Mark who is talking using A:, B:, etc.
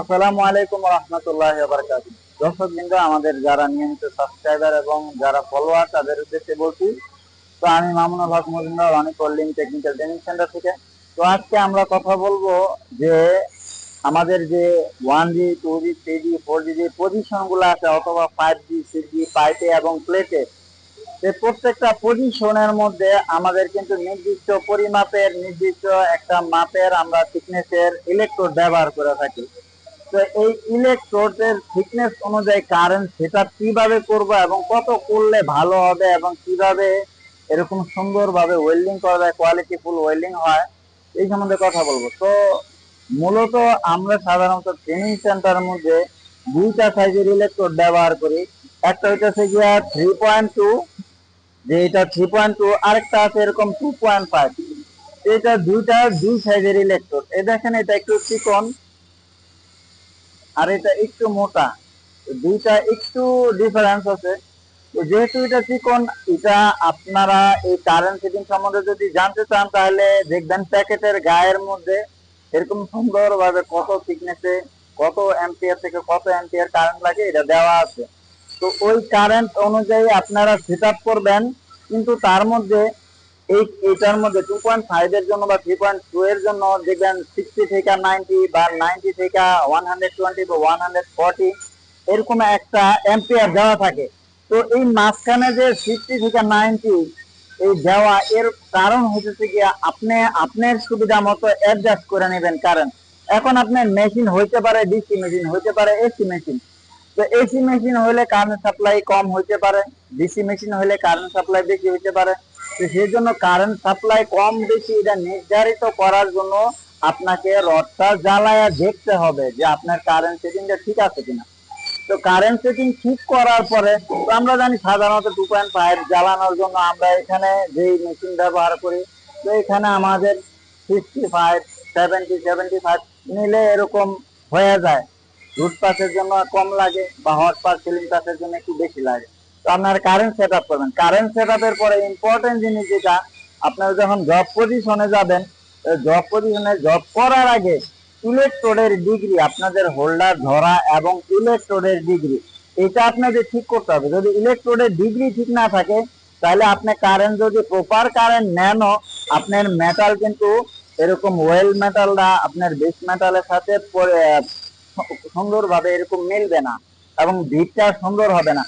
A: আসসালামু আলাইকুম রহমতুল্লাহ বারকাত দর্শক বিন্দু, আমাদের যারা নিয়মিত সাবস্ক্রাইবার এবং যারা ফলোয়ার তাদের উদ্দেশ্যে বলছি, তো আমি মামুনুল হক মজুমদার অনেক কল্লিং টেকনিক্যাল ট্রেনিং সেন্টার থেকে। তো আজকে আমরা কথা বলব যে, আমাদের যে one G two G three G four G যে পজিশনগুলো আছে, অথবা ফাইভ জি সিক্স জি পাইপে এবং প্লেটে এই প্রত্যেকটা পজিশনের মধ্যে আমাদের কিন্তু নির্দিষ্ট পরিমাপের, নির্দিষ্ট একটা মাপের আমরা থিকনেসের ইলেকট্রোড ব্যবহার করে থাকি। তো এই ইলেকট্রোডের থিকনেস অনুযায়ী কারেন্ট সেটা কীভাবে করব এবং কত করলে ভালো হবে এবং কীভাবে এরকম সুন্দরভাবে ওয়েল্ডিং করা যায় কোয়ালিটি ওয়েল্ডিং হয়, এই সম্বন্ধে কথা বলব। তো মূলত আমরা সাধারণত ট্রেনিং সেন্টারের মধ্যে দুইটা সাইজের ইলেকট্রোড ব্যবহার করি। একটা হইতেছে গিয়া থ্রি পয়েন্ট টু যে এটা থ্রি পয়েন্ট টু আরেকটা আছে এরকম টু পয়েন্ট ফাইভ এটা দুইটা দুই সাইজের ইলেকট্রোড এই দেখেন এটা একটু চিকন। আর এটা একটু মোটা। দুইটা একটু ডিফারেন্স আছে। তো যেহেতু এটা চিকন এটা আপনারা এই কারেন্ট সেটিং সম্বন্ধে যদি জানতে চান, তাহলে দেখবেন প্যাকেটের গায়ের মধ্যে এরকম সুন্দরভাবে কত থিকনেসে কত অ্যাম্পিয়ার থেকে কত অ্যাম্পিয়ার কারেন্ট লাগে, এটা দেওয়া আছে। তো ওই কারেন্ট অনুযায়ী আপনারা সেট করবেন, কিন্তু তার মধ্যে এই, এটার মধ্যে টু পয়েন্ট ফাইভ এর জন্য বা থ্রি পয়েন্ট টু এর জন্য দেখবেন সিক্সটি থেকে নাইনটি বা নাইনটি থেকে ওয়ান হান্ড্রেড টোয়েন্টি বা ওয়ান হান্ড্রেড ফর্টি এরকম একটা এম্পিয়ার দেওয়া থাকে। তো এই মাঝখানে যে সিক্সটি থেকে নাইনটি এই দেওয়া, এর কারণ হচ্ছে কি আপনি, আপনার সুবিধা মতো অ্যাডজাস্ট করে নেবেন। কারণ এখন আপনার মেশিন হইতে পারে ডিসি মেশিন হইতে পারে এসি মেশিন তো এসি মেশিন হলে কারেন্ট সাপ্লাই কম হইতে পারে ডিসি মেশিন হলে কারেন্ট সাপ্লাই বেশি হইতে পারে। তো সেই জন্য কারেন্ট সাপ্লাই কম বেশি এটা নির্ধারিত করার জন্য আপনাকে রডটা জ্বালায়া দেখতে হবে যে আপনার কারেন্ট সেটিংটা ঠিক আছে কিনা। তো কারেন্ট সেটিং ঠিক করার পরে আমরা জানি সাধারণত টু পয়েন্ট ফাইভ জ্বালানোর জন্য আমরা এখানে যেই মেশিন ব্যবহার করি, তো এখানে আমাদের sixty five seventy seventy five নিলে এরকম হয়ে যায়। রুট পাসের জন্য কম লাগে বা হট পাস সিলিং পাসের জন্য একটু বেশি লাগে। আপনার কারেন্ট সেট আপ করবেন। কারেন্ট সেট আপের পরে ইম্পর্টেন্ট জিনিস যেটা, আপনারা যখন জব পজিশনে যাবেন জব পজিশনে জব করার আগে ইলেকট্রোডের ডিগ্রি আপনাদের হোল্ডার ধরা এবং ইলেকট্রোডের ডিগ্রি এটা আপনাদের ঠিক করতে হবে। যদি ইলেকট্রোডের ডিগ্রি ঠিক না থাকে, তাহলে আপনি কারেন্ট যদি প্রপার কারেন্ট নেনও, আপনার মেটাল কিন্তু এরকম ওয়েল মেটালটা আপনার বেস মেটালের সাথে সুন্দরভাবে এরকম মিলবে না এবং ভিটটা সুন্দর হবে না।